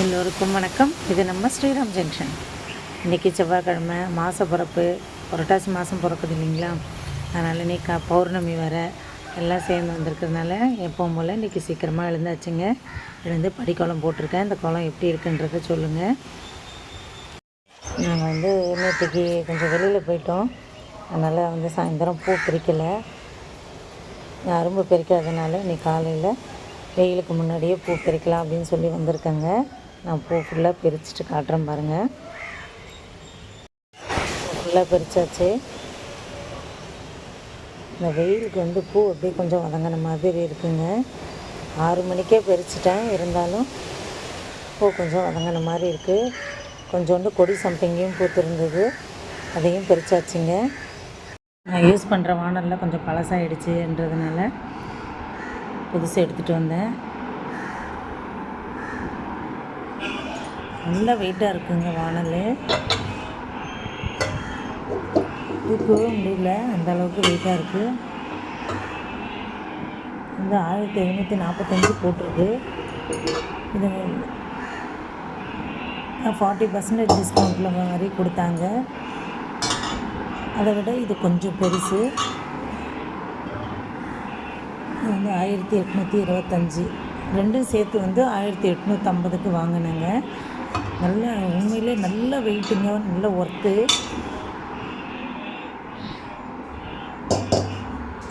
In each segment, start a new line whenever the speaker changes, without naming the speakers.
எல்லோருக்கும் வணக்கம். இது நம்ம ஸ்ரீராம் ஜங்ஷன். இன்றைக்கி செவ்வாய்க்கிழமை மாத பிறப்பு புரட்டாசி மாதம் பிறக்குது இல்லைங்களா? அதனால் இன்னைக்கு கா பௌர்ணமி வர எல்லாம் சேர்ந்து வந்திருக்கிறதுனால எப்போவும் போல் இன்றைக்கி சீக்கிரமாக எழுந்தாச்சுங்க. எழுந்து படிக்கோலம் போட்டிருக்கேன். இந்த குளம் எப்படி இருக்குன்றத சொல்லுங்கள் நாங்கள் வந்து நேற்றுக்கு கொஞ்சம் வெளியில் போயிட்டோம். அதனால் வந்து சாயந்தரம் பூ பிரிக்கலை அரும்பு பிரிக்காதனால இன்னைக்கு காலையில் வெயிலுக்கு முன்னாடியே பூ பறிக்கலாம் அப்படின்னு சொல்லி வந்திருக்கேங்க. நான் பூ ஃபுல்லாக பிரிச்சுட்டு காட்டுறேன் பாருங்கள் ஃபுல்லாக பிரித்தாச்சு இந்த வெயிலுக்கு வந்து பூ அப்படியே கொஞ்சம் வதங்கின மாதிரி இருக்குங்க. ஆறு மணிக்கே பிரிச்சிட்டேன். இருந்தாலும் பூ கொஞ்சம் வதங்கின மாதிரி இருக்குது கொஞ்சோண்டு கொடி சம்பங்கியும் பூத்துருந்தது. அதையும் பிரித்தாச்சுங்க நான் யூஸ் பண்ணுற வானலில் கொஞ்சம் பழசாகிடுச்சுன்றதுனால புதுசு எடுத்துகிட்டு வந்தேன். நல்ல வெயிட்டாக இருக்குங்க வானல். தூக்கவே முடியல அந்த அளவுக்கு வெயிட்டாக இருக்குது வந்து ஆயிரத்தி எழுநூற்றி நாற்பத்தஞ்சு போட்டிருக்கு. இது ஃபார்ட்டி பர்சன்டேஜ் டிஸ்கவுண்ட்டில் மாதிரி கொடுத்தாங்க. அதை விட இது கொஞ்சம் பெருசு. வந்து ஆயிரத்தி எட்நூற்றி இருபத்தஞ்சி. ரெண்டும் சேர்த்து வந்து ஆயிரத்தி எட்நூற்றம்பதுக்கு வாங்கினேங்க. நல்ல உண்மையிலே நல்ல வெயிட்டுங்க நல்ல ஒர்த்து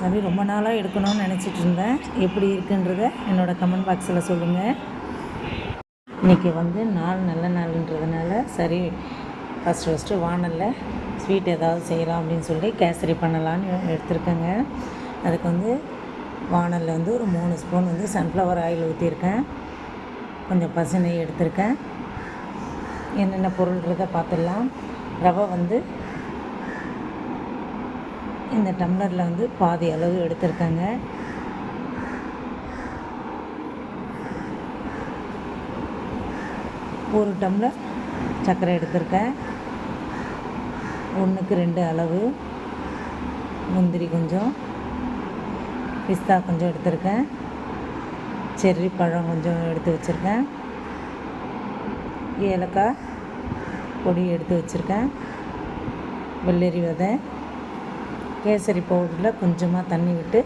அது ரொம்ப நாளாக எடுக்கணும்னு நினச்சிட்டு இருந்தேன். எப்படி இருக்குன்றத என்னோடய கமெண்ட் பாக்ஸில் சொல்லுங்கள் இன்றைக்கி வந்து நாள் நல்ல நாளுன்றதுனால சரி ஃபஸ்ட்டு ஃபஸ்ட்டு வானலில் ஸ்வீட் ஏதாவது செய்யலாம் அப்படின்னு சொல்லி கேசரி பண்ணலான்னு எடுத்திருக்கேங்க. அதுக்கு வந்து வானலில் வந்து ஒரு மூணு ஸ்பூன் வந்து சன்ஃப்ளவர் ஆயில் ஊற்றிருக்கேன் கொஞ்சம் பசு நெய் எடுத்திருக்கேன். என்னென்ன பொருள்ன்றதை பார்த்துடலாம். ரவை வந்து இந்த டம்ளரில் வந்து பாதி அளவு எடுத்திருக்காங்க. ஒரு டம்ளர் சர்க்கரை எடுத்திருக்கேன். ஒன்றுக்கு ரெண்டு அளவு முந்திரி கொஞ்சம் பிஸ்தா கொஞ்சம் எடுத்திருக்கேன். செர்ரி பழம் கொஞ்சம் எடுத்து வச்சுருக்கேன். ஏலக்காய் பொடி எடுத்து வச்சுருக்கேன். வெள்ளரி விதை. கேசரி பவுடரில் கொஞ்சமாக தண்ணி விட்டு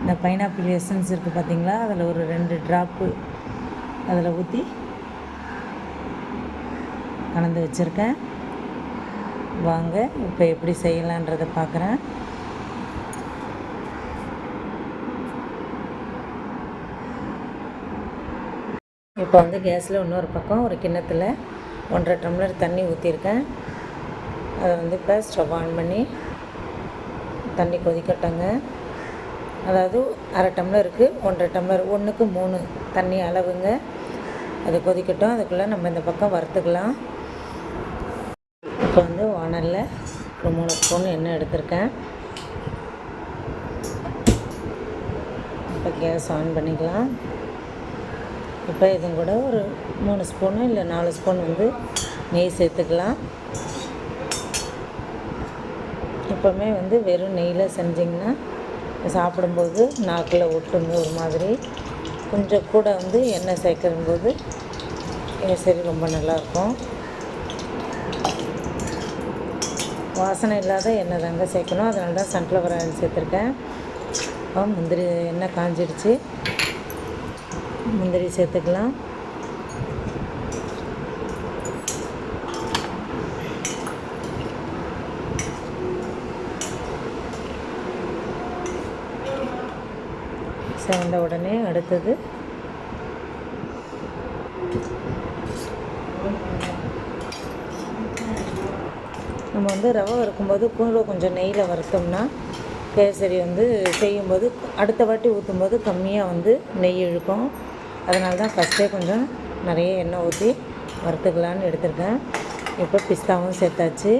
இந்த பைனாப்பிள் எசன்ஸ் இருக்குது பார்த்தீங்களா? அதில் ஒரு ரெண்டு ட்ராப்பு அதில் ஊற்றி கலந்து வச்சுருக்கேன். வாங்க இப்போ எப்படி செய்யலான்றதை பார்க்குறேன். இப்போ வந்து கேஸில் இன்னொரு பக்கம் ஒரு கிண்ணத்தில் ஒன்றரை டம்ளர் தண்ணி ஊற்றிருக்கேன் அதை வந்து இப்போ ஸ்டவ் ஆன் பண்ணி தண்ணி கொதிக்கட்டங்க. அதாவது அரை டம்ளருக்கு ஒன்றரை டம்ளர் ஒன்றுக்கு மூணு தண்ணி அளவுங்க. அது கொதிக்கட்டும். அதுக்குள்ளே நம்ம இந்த பக்கம் வறுத்துக்கலாம். இப்போ வந்து வானலில் ஒரு மூணு ஸ்பூன் எண்ணெய் எடுத்திருக்கேன். இப்போ கேஸ் ஆன் பண்ணிக்கலாம். இப்போ இதுவும் கூட ஒரு மூணு ஸ்பூனு இல்லை நாலு ஸ்பூன் வந்து நெய் சேர்த்துக்கலாம். எப்போவுமே வந்து வெறும் நெய்யில் செஞ்சிங்கன்னா சாப்பிடும்போது நாக்கில் ஒட்டுங்க ஒரு மாதிரி. கொஞ்சம் கூட வந்து எண்ணெய் சேர்க்கும்போது சரி ரொம்ப நல்லாயிருக்கும். வாசனை இல்லாத எண்ணெய் தாங்க சேர்க்கணும். அதனால தான் சன்ஃப்ளவர் ஆயில் சேர்த்துருக்கேன். முந்திரி எண்ணெய் காஞ்சிடுச்சு முந்திரி சேர்த்துக்கலாம். சேர்ந்த உடனே அடுத்தது நம்ம வந்து ரவை வறுக்கும்போது கூட கொஞ்சம் நெய்யில் வறுத்தோம்னா கேசரி வந்து செய்யும்போது அடுத்த வாட்டி ஊற்றும்போது கம்மியாக வந்து நெய் இழுக்கும். அதனால தான் ஃபஸ்ட்டே கொஞ்சம் நிறைய எண்ணெய் ஊற்றி வறுத்துக்கலான்னு எடுத்திருக்கேன். இப்போ பிஸ்தாவும் சேர்த்தாச்சு.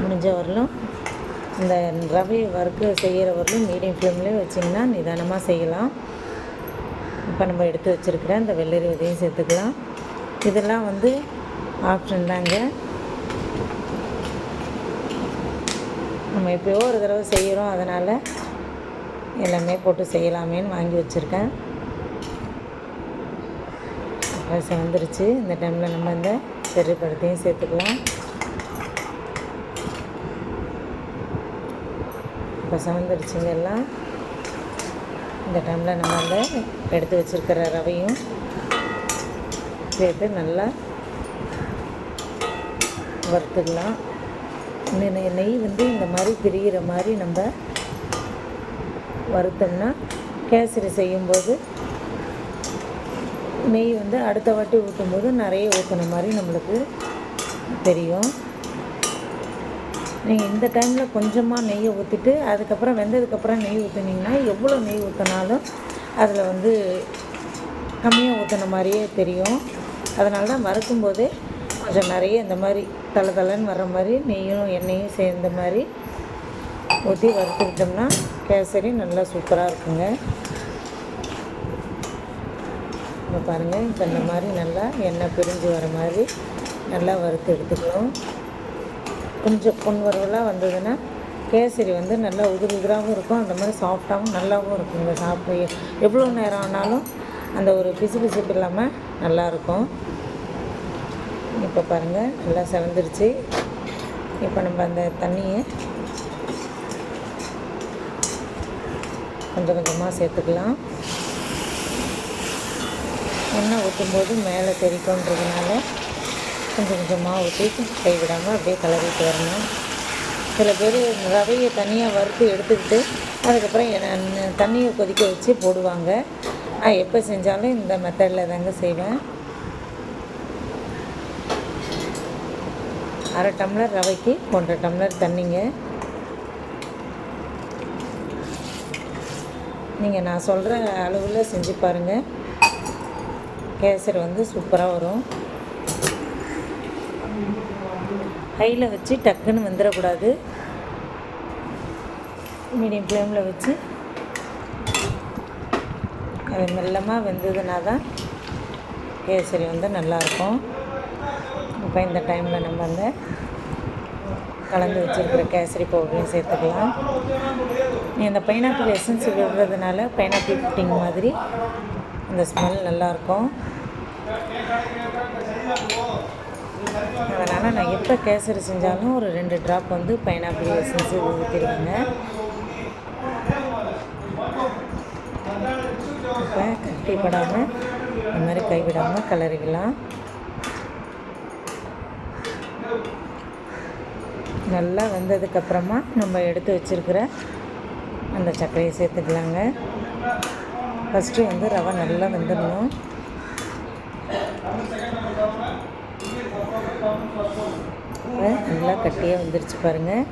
முடிஞ்ச வரலும் இந்த ரவையை வறுக்க செய்கிற வரலும் மீடியம் ஃப்ளேம்லேயே வச்சிங்கன்னா நிதானமாக செய்யலாம். இப்போ நம்ம எடுத்து வச்சுருக்கிற இந்த வெள்ளரி விதையும் சேர்த்துக்கலாம். இதெல்லாம் வந்து ஆப்ஷன் தாங்க. நம்ம எப்பயோ ஒரு தடவை செய்கிறோம் அதனால் எல்லாமே போட்டு செய்யலாமேன்னு வாங்கி வச்சுருக்கேன். அது செவந்துருச்சு. இந்த டைமில் நம்ம இந்த செர்ரி சேர்த்துக்கலாம். இப்போ செவந்துருச்சுங்க எல்லாம். இந்த டைமில் நம்ம அந்த எடுத்து வச்சுருக்கிற ரவையும் சேர்த்து நல்லா வறுத்துக்கலாம். நெய் வந்து இந்த மாதிரி பிரிகிற மாதிரி நம்ம வறுத்தோம்னா கேசரி செய்யும்போது நெய் வந்து அடுத்த வாட்டி ஊற்றும்போது நிறைய ஊற்றின மாதிரி நம்மளுக்கு தெரியும். நீங்கள் இந்த டைமில் கொஞ்சமாக நெய்யை ஊற்றிட்டு அதுக்கப்புறம் வெந்ததுக்கப்புறம் நெய் ஊற்றுனீங்கன்னா எவ்வளோ நெய் ஊற்றினாலும் அதில் வந்து கம்மியாக ஊற்றின மாதிரியே தெரியும். அதனால தான் வறுக்கும்போதே கொஞ்சம் நிறைய இந்த மாதிரி தலை தலைன்னு வர மாதிரி நெய்யும் எண்ணெயும் சேர்ந்த மாதிரி ஊற்றி வறுத்துக்கிட்டோம்னா கேசரி நல்லா சூப்பராக இருக்குங்க. இப்போ பாருங்கள் இப்போ இந்த மாதிரி நல்லா எண்ணெய் பிரிஞ்சு வர மாதிரி நல்லா வறுத்து எடுத்துக்கணும். கொஞ்சம் பொன் வறுவலாக வந்ததுன்னா கேசரி வந்து நல்லா உதிரி உதிராகவும் இருக்கும் அந்த மாதிரி சாஃப்டாகவும் நல்லாவும் இருக்குங்க சாப்பிட எவ்வளோ நேரம் ஆனாலும் அந்த ஒரு பிசு பிசுப்பு இல்லாமல் நல்லாயிருக்கும் இப்போ பாருங்கள் நல்லா செவந்துருச்சு. இப்போ நம்ம அந்த தண்ணியை கொஞ்சம் கொஞ்சமாக சேர்த்துக்கலாம். எண்ணெய் ஊற்றும்போது மேலே தெரிக்கும்ன்றதுனால கொஞ்சம் கொஞ்சமாக ஊற்றி கைவிடாமல் அப்படியே கலரிட்டு வரணும். சில பேர் ரவையை தனியாக வறுத்து எடுத்துக்கிட்டு அதுக்கப்புறம் தண்ணியை கொதிக்க வச்சு போடுவாங்க. நான் எப்போ செஞ்சாலும் இந்த மெத்தடில் தாங்க செய்வேன். அரை டம்ளர் ரவைக்கு ஒன்றரை டம்ளர் தண்ணிங்க. நீங்கள் நான் சொல்கிற அளவில் செஞ்சு பாருங்கள் கேசரி வந்து சூப்பராக வரும். ஹையில் வச்சு டக்குன்னு வந்துடக்கூடாது மீடியம் ஃப்ளேமில் வச்சு. அது மெல்லமாக வெந்ததுனா தான் கேசரி வந்து நல்லாயிருக்கும். இப்போ இந்த டைமில் நம்ம அந்த கலந்து வச்சுருக்கிற கேசரி பவுடரையும் சேர்த்துக்கலாம். இந்த பைனாப்பிள் எசன்ஸ் விடுறதுனால பைனாப்பிள் புட்டிங் மாதிரி அந்த ஸ்மெல் நல்லாயிருக்கும். அதனால் நான் எப்போ கேசரி செஞ்சாலும் ஒரு ரெண்டு ட்ராப் வந்து பைனாப்பிள் எசன்ஸ் ஊற்றிடுவேங்க இப்போ கட்டிப்படாமல் இந்த மாதிரி கைவிடாமல் கலரிக்கலாம் நல்லா வந்ததுக்கப்புறமா நம்ம எடுத்து வச்சுருக்கிற அந்த சர்க்கரையை சேர்த்துக்கலாங்க. ஃபஸ்ட்டு வந்து ரவை நல்லா வெந்துடணும். நல்லா கட்டியாக வந்துருச்சு பாருங்கள்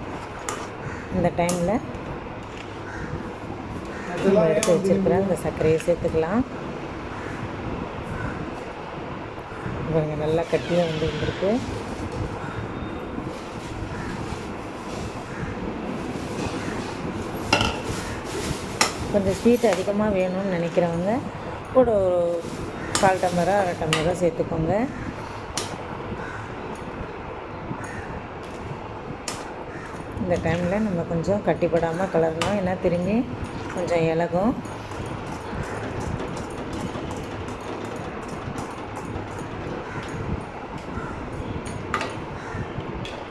இந்த டைமில் நம்ம எடுத்து வச்சுருக்கிற அந்த சர்க்கரையை சேர்த்துக்கலாம். பாருங்கள் நல்லா கட்டியாக வந்து வந்திருக்கு. கொஞ்சம் ஸ்வீட் அதிகமாக வேணும்னு நினைக்கிறவங்க கூட ஒரு கால் டம்ளரோ அரை டம்ளரோ சேர்த்துக்கோங்க. இந்த டைமில் நம்ம கொஞ்சம் கட்டிப்படாமல் கலரணும். ஏன்னா திரும்பி கொஞ்சம் இலகும்.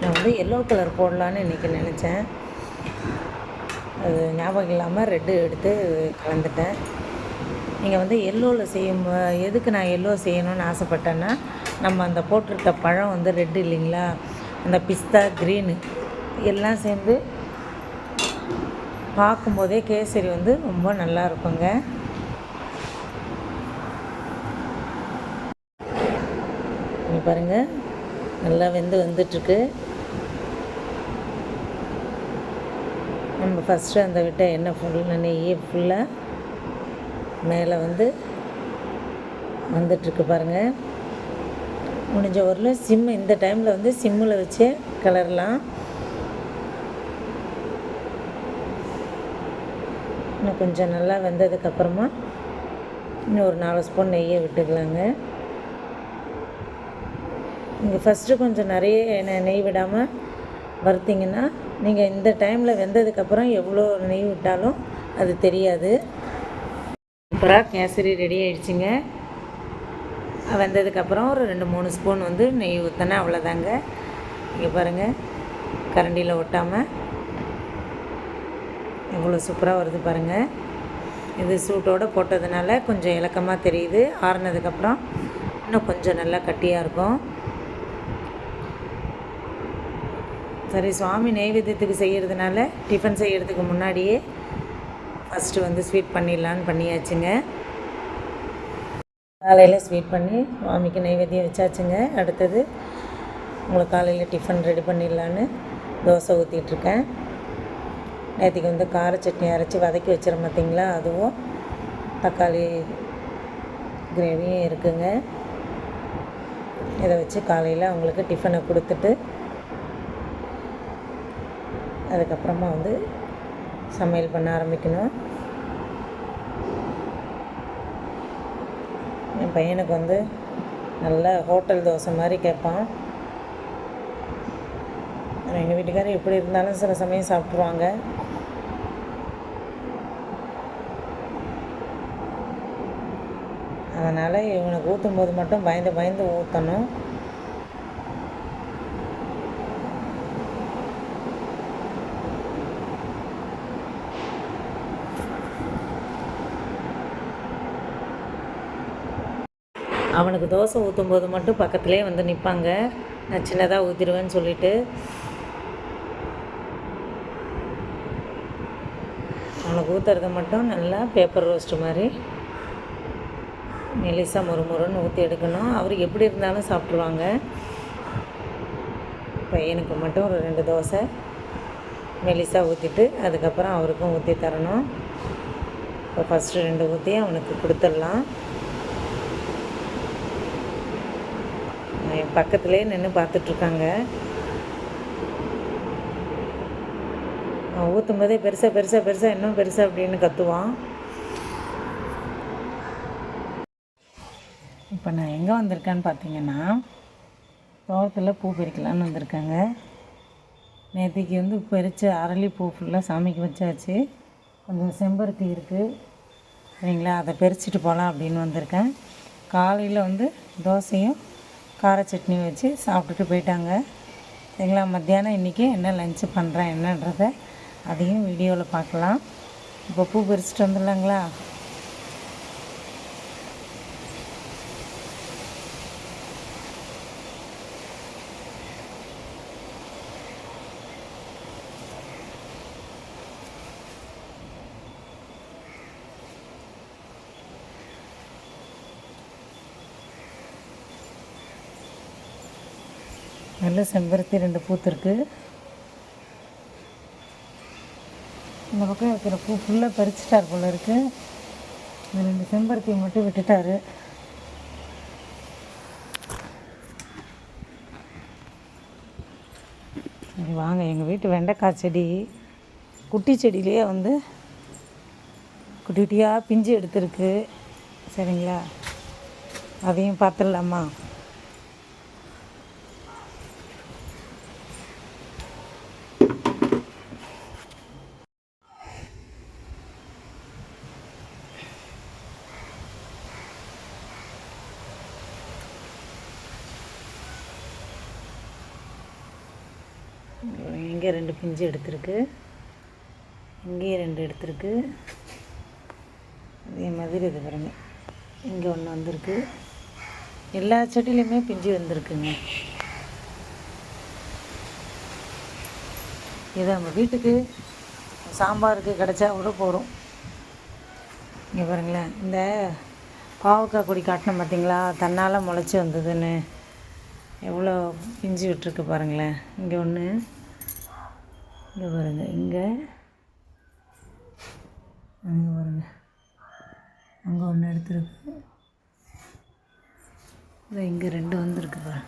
நான் வந்து எல்லோ கலர் போடலான்னு இன்றைக்கி நினச்சேன். அது ஞாபகம் இல்லாமல் ரெட்டு எடுத்து கலந்துட்டேன். நீங்கள் வந்து எல்லோவில் செய்யும் எதுக்கு நான் எல்லோ செய்யணும்னு ஆசைப்பட்டேன்னா நம்ம அந்த போட்டிருக்க பழம் வந்து ரெட்டு இல்லைங்களா? அந்த பிஸ்தா க்ரீனு எல்லாம் சேர்ந்து பார்க்கும்போதே கேசரி வந்து ரொம்ப நல்லா இருக்குங்க. பாருங்கள் நல்லா வெந்து வந்துட்டுருக்கு. நம்ம ஃபஸ்ட்டு அந்த விட்ட எண்ணெய் ஃபுல்லாக நெய்யை ஃபுல்லாக மேலே வந்து வந்துட்டுருக்கு பாருங்கள் முடிஞ்ச வரலும் சிம் இந்த டைமில் வந்து சிம்மில் வச்சே கிளறலாம் இன்னும் கொஞ்சம் நல்லா வெந்ததுக்கப்புறமா இன்னும் ஒரு நாலு ஸ்பூன் நெய்யை விட்டுக்கலாங்க. நீங்கள் ஃபஸ்ட்டு கொஞ்சம் நிறைய எண்ணெய் நெய் விடாமல் வறுத்திங்கன்னா நீங்கள் இந்த டைமில் வெந்ததுக்கப்புறம் எவ்வளோ நெய் விட்டாலும் அது தெரியாது. சூப்பராக கேசரி ரெடி ஆயிடுச்சுங்க. வெந்ததுக்கப்புறம் ஒரு ரெண்டு மூணு ஸ்பூன் வந்து நெய் ஊற்றினா அவ்வளோதாங்க இங்கே பாருங்கள் கரண்டியில் ஒட்டாமல் எவ்வளோ சூப்பராக வருது பாருங்கள் இது சூட்டோடு போட்டதுனால கொஞ்சம் இலக்கமாக தெரியுது. ஆறுனதுக்கப்புறம் இன்னும் கொஞ்சம் நல்லா கட்டியாக இருக்கும். சரி சுவாமி நெய்வேத்தியத்துக்கு செய்கிறதுனால டிஃபன் செய்கிறதுக்கு முன்னாடியே ஃபஸ்ட்டு வந்து ஸ்வீட் பண்ணிடலான்னு பண்ணியாச்சுங்க. காலையில் ஸ்வீட் பண்ணி சுவாமிக்கு நைவேத்தியம் வச்சாச்சுங்க. அடுத்தது உங்களுக்கு காலையில் டிஃபன் ரெடி பண்ணிடலான்னு தோசை ஊற்றிட்டுருக்கேன் நேற்றுக்கு வந்து கார சட்னி அரைச்சி வதக்கி வச்சிரும் பார்த்தீங்களா அதுவும் தக்காளி கிரேவியும் இருக்குங்க. இதை வச்சு காலையில் அவங்களுக்கு டிஃபனை கொடுத்துட்டு அதுக்கப்புறமா வந்து சமையல் பண்ண ஆரம்பிக்கணும். என் பையனுக்கு வந்து நல்ல ஹோட்டல் தோசை மாதிரி கேட்பான். எங்கள் வீட்டுக்காரர் எப்படி இருந்தாலும் சில சமயம் சாப்பிட்ருவாங்க அதனால் இவனுக்கு ஊற்றும் போது மட்டும் பயந்து பயந்து ஊற்றணும் அவனுக்கு தோசை ஊற்றும் போது மட்டும் பக்கத்துலேயே வந்து நிற்பாங்க நான் சின்னதாக ஊற்றிடுவேன்னு சொல்லிட்டு. அவனுக்கு ஊற்றுறத மட்டும் நல்லா பேப்பர் ரோஸ்ட் மாதிரி மெலிசாக முறுமுறுன்னு ஊற்றி எடுக்கணும். அவர் எப்படி இருந்தாலும் சாப்பிட்ருவாங்க பையனுக்கு மட்டும் ஒரு ரெண்டு தோசை மெலிசாக ஊற்றிட்டு அதுக்கப்புறம் அவருக்கும் ஊற்றி தரணும். இப்போ ஃபஸ்ட்டு ரெண்டு ஊற்றி அவனுக்கு கொடுத்துடலாம். பக்கத்துலேயே நின்று பார்த்துட்ருக்காங்க. அவன் ஊற்றும் போதே பெருசாக பெருசாக பெருசாக இன்னும் பெருசாக அப்படின்னு கற்றுவான் இப்போ நான் எங்கே வந்திருக்கேன்னு பார்த்தீங்கன்னா தோட்டத்தில் பூ பறிக்கலான்னு வந்திருக்காங்க. நேற்றுக்கு வந்து பறித்து அரளி பூ ஃபுல்லாக சாமிக்கு வச்சாச்சு. கொஞ்சம் செம்பருத்தி இருக்குது சரிங்களா? அதை பறிச்சுட்டு போகலாம் அப்படின்னு வந்திருக்கேன். காலையில் வந்து தோசையும் கார சட்னி வச்சு சாப்பிட்டுட்டு போயிட்டாங்க. சரிங்களா மத்தியானம் இன்றைக்கி என்ன லஞ்சு பண்ணுறேன் என்னன்றதை அதையும் வீடியோவில் பார்க்கலாம். இப்போ பூ பறிச்சுட்டு வந்துடலாங்களா? நல்ல செம்பருத்தி ரெண்டு பூத்துருக்கு இந்த பக்கம் இருக்கிற பூ ஃபுல்லாக பறிச்சிட்டார் போல இருக்கு. இந்த ரெண்டு செம்பருத்தியை மட்டும் விட்டுட்டாரு. வாங்க எங்கள் வீட்டு வெண்டைக்காய் செடி. குட்டி செடியிலேயே வந்து குட்டி குட்டியாக பிஞ்சு எடுத்துருக்கு. சரிங்களா? அதையும் பார்த்துடலாமா? இங்கே ரெண்டு பிஞ்சு எடுத்திருக்கு. இங்கேயும் ரெண்டு எடுத்திருக்கு. அதே மாதிரி இது பாருங்க. இங்கே ஒன்று வந்திருக்கு. எல்லா செடியிலையுமே பிஞ்சு வந்திருக்குங்க. இது நம்ம வீட்டுக்கு சாம்பாருக்கு கிடச்சா கூட போகிறோம் இங்கே பாருங்களேன். இந்த பாவக்காய் கொடி காட்டினோம் பார்த்தீங்களா தன்னால் முளைச்சி வந்ததுன்னு. எவ்வளோ பிஞ்சு விட்டுருக்கு பாருங்களேன். இங்கே ஒன்று இங்கே பாருங்கள் இங்கே. அங்கே பாருங்கள் அங்கே ஒன்று எடுத்துருக்கு. இதோ இங்கே ரெண்டு வந்திருக்கு பாரு.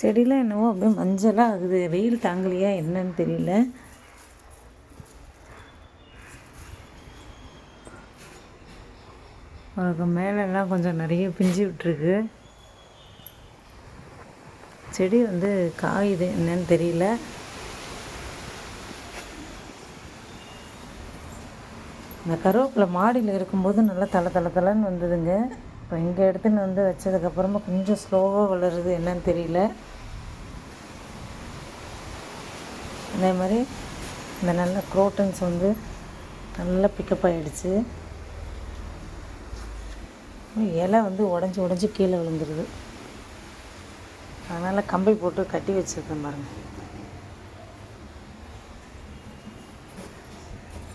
செடியெலாம் என்னவோ அப்படியே மஞ்சளாக ஆகுது. வெயில் தாங்கலையா என்னன்னு தெரியல. அதுக்கு மேலெல்லாம் கொஞ்சம் நிறைய பிஞ்சு விட்டுருக்கு. செடி வந்து காயுது. என்னன்னு தெரியல. இந்த கருவேப்பிலை மாடியில் இருக்கும்போது நல்லா தலை தலை தலைன்னு வந்ததுங்க. இப்போ இங்கே எடுத்துன்னு வந்து வச்சதுக்கப்புறமா கொஞ்சம் ஸ்லோவாக வளருது. என்னன்னு தெரியல. அதே மாதிரி இந்த நல்ல குரோட்டன்ஸ் வந்து நல்லா பிக்கப் ஆகிடுச்சு இலை வந்து உடஞ்சி உடஞ்சி கீழே விழுந்துருது. அதனால் கம்பி போட்டு கட்டி வச்சுருக்கேன் பாருங்கள்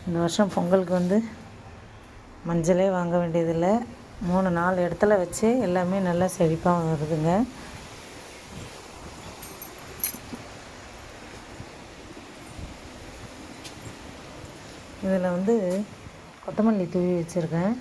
இந்த வருஷம் பொங்கலுக்கு வந்து மஞ்சளே வாங்க வேண்டியதில்லை. மூணு நாலு இடத்துல வச்சு எல்லாமே நல்லா செழிப்பாக வருதுங்க. இதில் வந்து கொத்தமல்லி தூவி வச்சுருக்கேன்.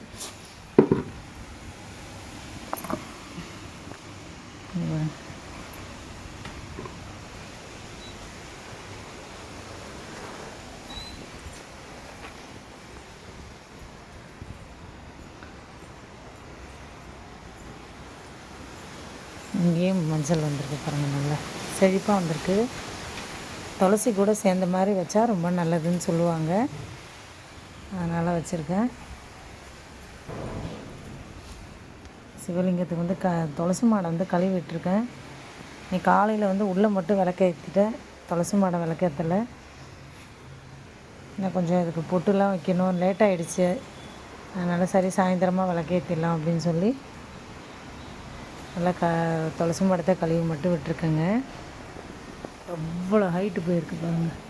மஞ்சள் வந்திருக்கு பாருங்கள் நல்லா. செழிப்பாக வந்திருக்கு. துளசி கூட சேர்ந்த மாதிரி வச்சா ரொம்ப நல்லதுன்னு சொல்லுவாங்க. அதனால் வச்சுருக்கேன். சிவலிங்கத்துக்கு வந்து க துளசி மாடை வந்து கழுவி விட்டுருக்கேன் நீ காலையில் வந்து உள்ளே மட்டும் விளக்கேற்றிட்டேன் துளசி மாடை விளக்கேற்றலை இன்னும் கொஞ்சம் இதுக்கு பொட்டுலாம் வைக்கணும். லேட் ஆகிடுச்சு அதனால் சரி சாயந்தரமாக விளக்கேற்றிடலாம் அப்படின்னு சொல்லி. நல்லா க துளசி மடத்தை கழுவி மட்டும் விட்டுருக்கேங்க. அவ்வளோ ஹைட்டு போயிருக்கு பாருங்கள்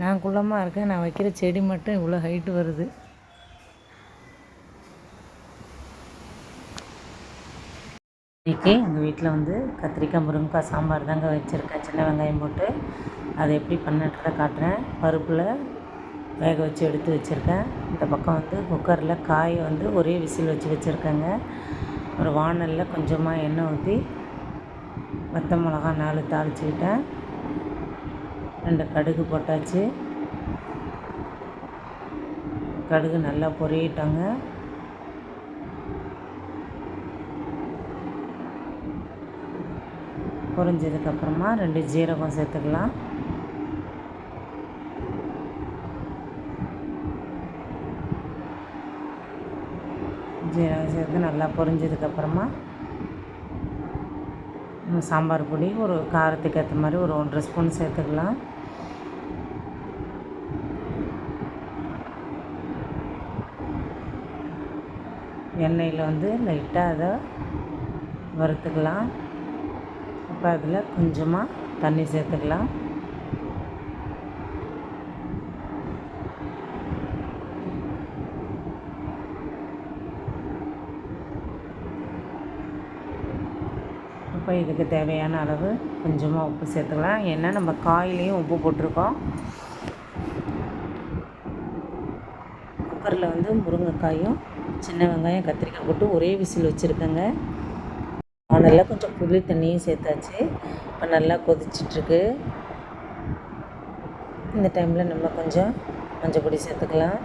நான் குள்ளமாக இருக்கேன். நான் வைக்கிற செடி மட்டும் இவ்வளோ ஹைட்டு வருது. இன்றைக்கி எங்கள் வீட்டில் வந்து கத்திரிக்காய் முருங்கைக்காய் சாம்பார் தாங்க வச்சுருக்கேன். சின்ன வெங்காயம் போட்டு அதை எப்படி பண்ணுன்றதை காட்டுறேன். பருப்பில் வேக வச்சு எடுத்து வச்சுருக்கேன். இந்த பக்கம் வந்து குக்கரில் காயை வந்து ஒரே விசில் வச்சு வச்சுருக்கேங்க. ஒரு வானலில் கொஞ்சமாக எண்ணெய் ஊற்றி வத்த மிளகா நாலு தாளிச்சுக்கிட்டேன் ரெண்டு கடுகு போட்டாச்சு. கடுகு நல்லா பொரியட்டாங்க பொரிஞ்சதுக்கப்புறமா ரெண்டு ஜீரகம் சேர்த்துக்கலாம். ஜீரகம் சேர்த்து நல்லா பொரிஞ்சதுக்கப்புறமா சாம்பார் பொடி ஒரு காரத்துக்கு ஏற்ற மாதிரி ஒரு ஒன்றரை ஸ்பூன் சேர்த்துக்கலாம். எண்ணெயில் வந்து லைட்டாக அதை வறுத்துக்கலாம். இப்போ அதில் கொஞ்சமாக தண்ணி சேர்த்துக்கலாம். அப்போ இதுக்கு தேவையான அளவு கொஞ்சமாக உப்பு சேர்த்துக்கலாம். ஏன்னா நம்ம காயிலையும் உப்பு போட்டிருக்கோம். குக்கரில் வந்து முருங்கைக்காயும் சின்ன வெங்காயம் கத்திரிக்காய் போட்டு ஒரே விசில் வச்சுருக்கேங்க. நல்லா கொஞ்சம் புளி தண்ணியும் சேர்த்தாச்சு. இப்போ நல்லா கொதிச்சிட்ருக்கு. இந்த டைமில் நம்ம கொஞ்சம் மஞ்சள் பொடி சேர்த்துக்கலாம்.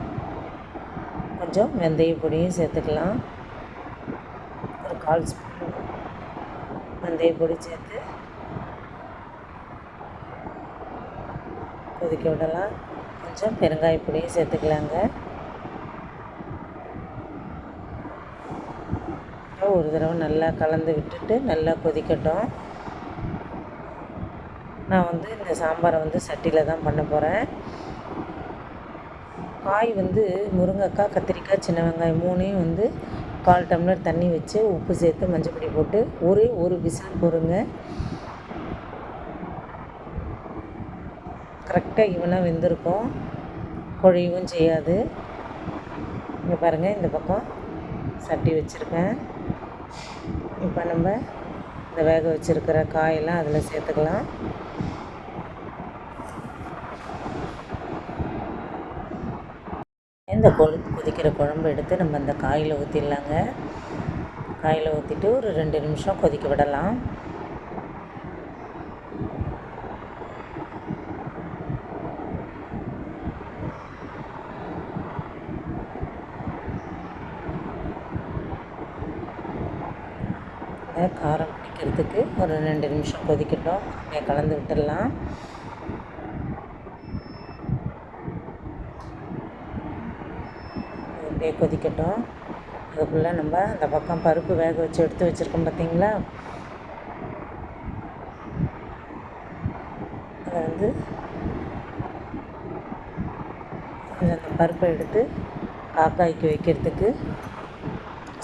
கொஞ்சம் வெந்தய பொடியும் சேர்த்துக்கலாம். ஒரு கால் ஸ்பூன் வெந்தய பொடி சேர்த்து கொதிக்க விடலாம். கொஞ்சம் பெருங்காய பொடியும் சேர்த்துக்கலாங்க. ஒரு தடவை நல்லா கலந்து விட்டுட்டு நல்லா கொதிக்கட்டும். நான் வந்து இந்த சாம்பாரை வந்து சட்டியில் தான் பண்ண போகிறேன் காய் வந்து முருங்கைக்காய் கத்திரிக்காய் சின்ன வெங்காயம் மூணையும் வந்து கால் டம்ளர் தண்ணி வச்சு உப்பு சேர்த்து மஞ்சள் பொடி போட்டு ஒரே ஒரு விசில் போடுங்க. கரெக்டாக ஈவனாக வெந்திருக்கும். குழையவும் செய்யாது. இங்கே பாருங்கள் இந்த பக்கம் சட்டி வச்சுருக்கேன். இப்போ நம்ம இந்த வேக வச்சுருக்கிற காயெல்லாம் அதில் சேர்த்துக்கலாம். இந்த கொழு கொதிக்கிற குழம்பு எடுத்து நம்ம இந்த காயில் ஊற்றிடலாங்க காயில் ஊற்றிட்டு ஒரு ரெண்டு நிமிஷம் கொதிக்க விடலாம். காரம் பிடிக்கிறதுக்கு ஒரு ரெண்டு நிமிஷம் கொதிக்கட்டும். அப்படியே கலந்து விட்டுடலாம். அப்படியே கொதிக்கட்டும். அதுக்குள்ளே நம்ம அந்த பக்கம் பருப்பு வேக வச்சு எடுத்து வச்சுருக்கோம் பார்த்தீங்களா? அதை வந்து கொஞ்சம் அந்த பருப்பை எடுத்து காக்காய்க்கு வைக்கிறதுக்கு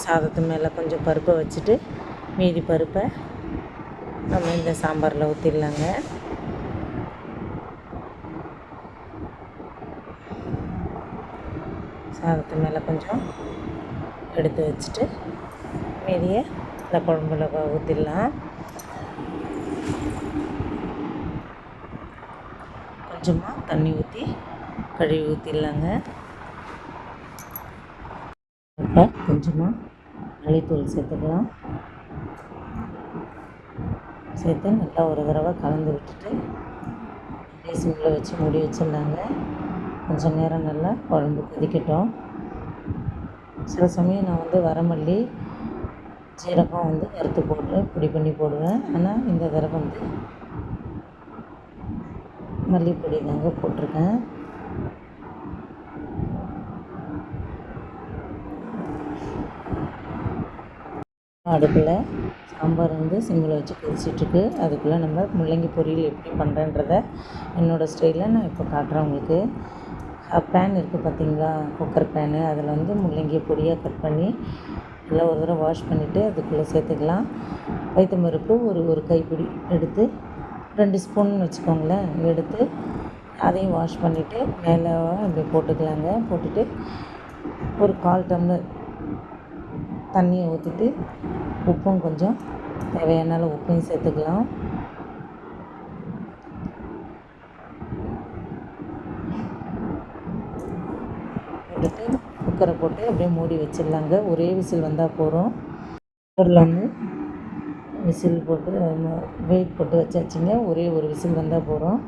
சாதத்து மேலே கொஞ்சம் பருப்பை வச்சுட்டு மீதி பருப்பை நம்ம இந்த சாம்பாரில் ஊற்றிடலாங்க சாதத்து மேலே கொஞ்சம் எடுத்து வச்சுட்டு மீதியை இந்த குழம்புல ஊற்றிடலாம் கொஞ்சமாக தண்ணி ஊற்றி கழுவி ஊற்றிடலாங்க இப்போ கொஞ்சமாக மல்லித்தூள் சேர்த்துக்கலாம். சேர்த்து நல்லா ஒரு தடவை கலந்து விட்டுட்டு அப்படியே சிம்மில் வச்சு மூடி வச்சிடலாங்க. கொஞ்சம் நேரம் நல்லா குழம்பு கொதிக்கட்டும். சில சமயம் நான் வந்து வரமல்லி சீரகம் வந்து வறுத்து போட்டு பொடி பண்ணி போடுவேன். ஆனால் இந்த தடவை வந்து மல்லிப்பொடி தாங்க போட்டிருக்கேன். அடுப்பில் சாம்பார் வந்து சிம்மில் வச்சு கொதிச்சிட்ருக்கு. அதுக்குள்ளே நம்ம முள்ளங்கி பொரியல் எப்படி பண்ணுறேன்றத என்னோடய ஸ்டைலில் நான் இப்போ காட்டுறேன் உங்களுக்கு. பேன் இருக்குது பார்த்தீங்களா குக்கர் பேனு அதில் வந்து முள்ளங்கி பொடியாக கட் பண்ணி நல்லா ஒரு தடவை வாஷ் பண்ணிவிட்டு அதுக்குள்ளே சேர்த்துக்கலாம். வைத்தம்பருப்பு ஒரு ஒரு கைப்பிடி எடுத்து ரெண்டு ஸ்பூன் வச்சுக்கோங்களேன். எடுத்து அதையும் வாஷ் பண்ணிவிட்டு மேலே அப்படி போட்டுக்கலாங்க. போட்டுட்டு ஒரு கால் டம்ளர் தண்ணியை ஊற்றிட்டு உப்பும் கொஞ்சம் தேவையான உப்பையும் சேர்த்துக்கலாம். போட்டுட்டு குக்கரை போட்டு அப்படியே மூடி வச்சிடலாங்க. ஒரே விசில் வந்தால் போகிறோம் குக்கரில் வந்து விசில் போட்டு வெயிட் போட்டு வச்சாச்சுங்க. ஒரே ஒரு விசில் வந்தால் போகிறோம்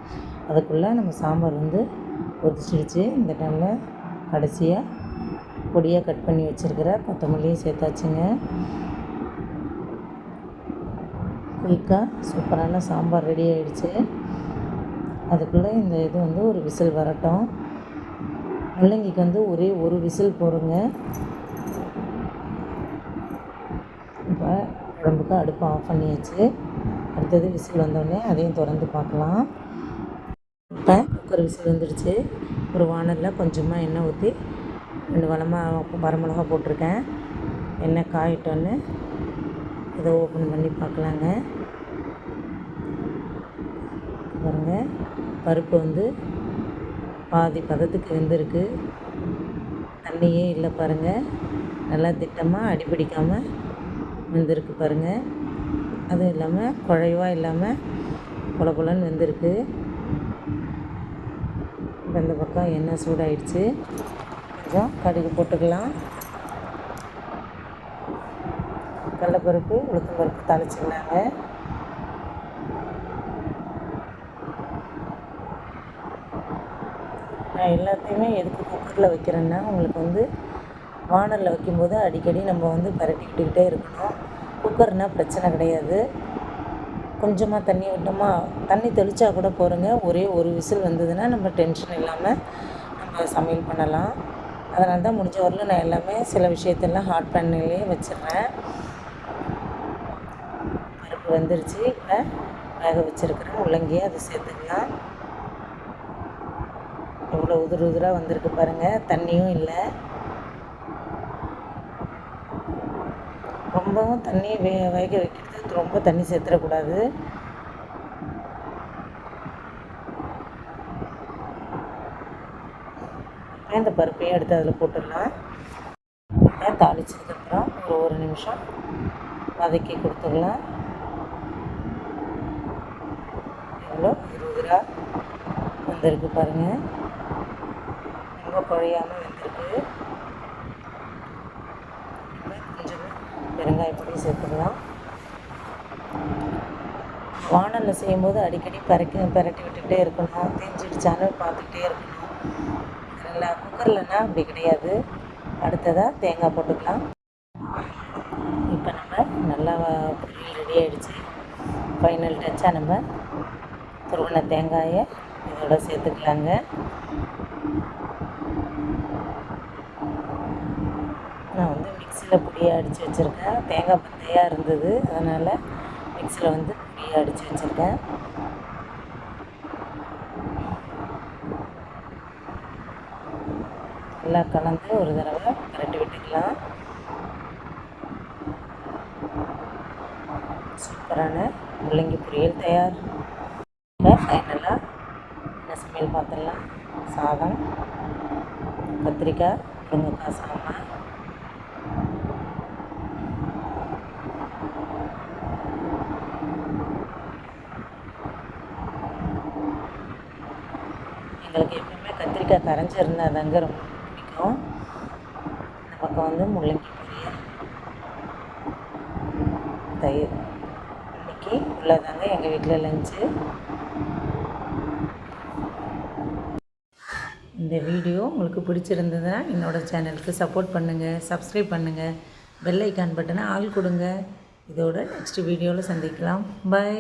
அதுக்குள்ளே நம்ம சாம்பார் வந்து கொதிச்சிடுச்சு. இந்த டைமில் கடைசியாக பொடியாக கட் பண்ணி வச்சுருக்கிற கொத்தமல்லியும் சேர்த்தாச்சுங்க. குயிக்காக சூப்பரான சாம்பார் ரெடி ஆகிடுச்சு அதுக்குள்ளே இந்த இது வந்து ஒரு விசில் வரட்டும். முள்ளங்கிக்கு வந்து ஒரே ஒரு விசில் போடுங்க. இப்போ உடம்புக்கு அடுப்பு ஆஃப் பண்ணியாச்சு. அடுத்தது விசில் வந்தோடனே அதையும் திறந்து பார்க்கலாம். இப்போ குக்கர் விசில் வந்துடுச்சு. ஒரு வானலில் கொஞ்சமாக எண்ணெய் ஊற்றி ரெண்டு வளமாக வரமிளகா போட்டிருக்கேன். எண்ணெய் காயிட்டோன்னு இதை ஓப்பன் பண்ணி பார்க்கலாங்க. பாருங்கள் பருப்பு வந்து பாதி பதத்துக்கு வெந்திருக்கு. தண்ணியே இல்லை பாருங்கள் நல்லா திட்டமாக அடிப்பிடிக்காமல் வெந்திருக்கு பாருங்கள் அதுவும் இல்லாமல் குழைவாக இல்லாமல் கொல கொலன்னு வெந்திருக்கு. இப்போ இந்த பக்கம் எண்ணெய் சூடாயிடுச்சு. கொஞ்சம் கடுகு போட்டுக்கலாம். கடலப்பருப்பு உளுத்தம்பருப்பு பருப்பு நான் எல்லாத்தையுமே எதுக்கு குக்கரில் வைக்கிறேன்னா உங்களுக்கு வந்து வானலில் வைக்கும்போது அடிக்கடி நம்ம வந்து பரட்டிக்கிட்டுக்கிட்டே இருக்கணும். குக்கர்னால் பிரச்சனை கிடையாது. கொஞ்சமாக தண்ணி விட்டோமா தண்ணி தெளித்தா கூட போகிறோங்க ஒரே ஒரு விசில் வந்ததுன்னா நம்ம டென்ஷன் இல்லாமல் நம்ம சமையல் பண்ணலாம். அதனால தான் முடிஞ்ச வரலும் நான் எல்லாமே சில விஷயத்தெல்லாம் ஹாட் பேன்லேயே வச்சிடுறேன். பருப்பு வந்துருச்சு. இப்போ வேக வச்சுருக்கிறேன் முள்ளங்கியை அதை சேர்த்துக்கலாம். எவ்வளோ உதிர் உதிராக வந்திருக்கு பாருங்கள் தண்ணியும் இல்லை. ரொம்பவும் தண்ணி வே வேக வைக்கிறது ரொம்ப தண்ணி சேர்த்துடக்கூடாது. இந்த பருப்பையும் எடுத்து அதில் போட்டுடலாம். தாளிச்சதுக்கப்புறம் ஒரு ஒரு நிமிஷம் வதக்கி கொடுத்துடலாம். எவ்வளோ இருபதுரா வந்திருக்கு பாருங்கள் ரொம்ப குழையாமல் வந்திருக்கு. கொஞ்சம் பெருங்காய பொடி சேர்த்துக்கலாம். வானலில் செய்யும்போது அடிக்கடி பறக்கி பரட்டி விட்டுகிட்டே இருக்கணும். தேஞ்சிடுச்சான்னு பார்த்துக்கிட்டே இருக்கணும். நல்லா குக்கர்லன்னா அப்படி கிடையாது. அடுத்ததாக தேங்காய் போட்டுக்கலாம். இப்போ நம்ம நல்லா பொரியல் ரெடி ஆகிடுச்சு ஃபைனல் டச்சாக நம்ம துருவின தேங்காயை இதோட சேர்த்துக்கலாங்க. நான் வந்து மிக்சியில் பொடியை அடித்து வச்சுருக்கேன். தேங்காய் பத்தையாக இருந்தது. அதனால் மிக்சியில் வந்து பொடியை அடித்து வச்சுருக்கேன். நல்லா கலந்து ஒரு தடவை கரட்டி விட்டுக்கலாம். சூப்பரான முள்ளங்கி பொரியல் தயார். ஃபைனலாக என்ன சமையல் பார்த்துடலாம்? சாதம் கத்திரிக்காய் முருங்கைக்காய் சாம்பார். எங்களுக்கு எப்பவுமே கத்திரிக்காய் கரைஞ்சி இருந்தால் தாங்க ரொம்ப பிடிக்கும். இந்த பக்கம் வந்து முள்ளங்கி பொரியல் தயிர். இன்னைக்கு உள்ளதாங்க எங்கள் வீட்டில் லஞ்சு இந்த வீடியோ உங்களுக்கு பிடிச்சிருந்ததுன்னா என்னோடய சேனலுக்கு சப்போர்ட் பண்ணுங்கள் சப்ஸ்கிரைப் பண்ணுங்கள் பெல் ஐக்கான் பட்டனை ஆள் கொடுங்க. இதோட நெக்ஸ்ட் வீடியோவில் சந்திக்கலாம். பாய்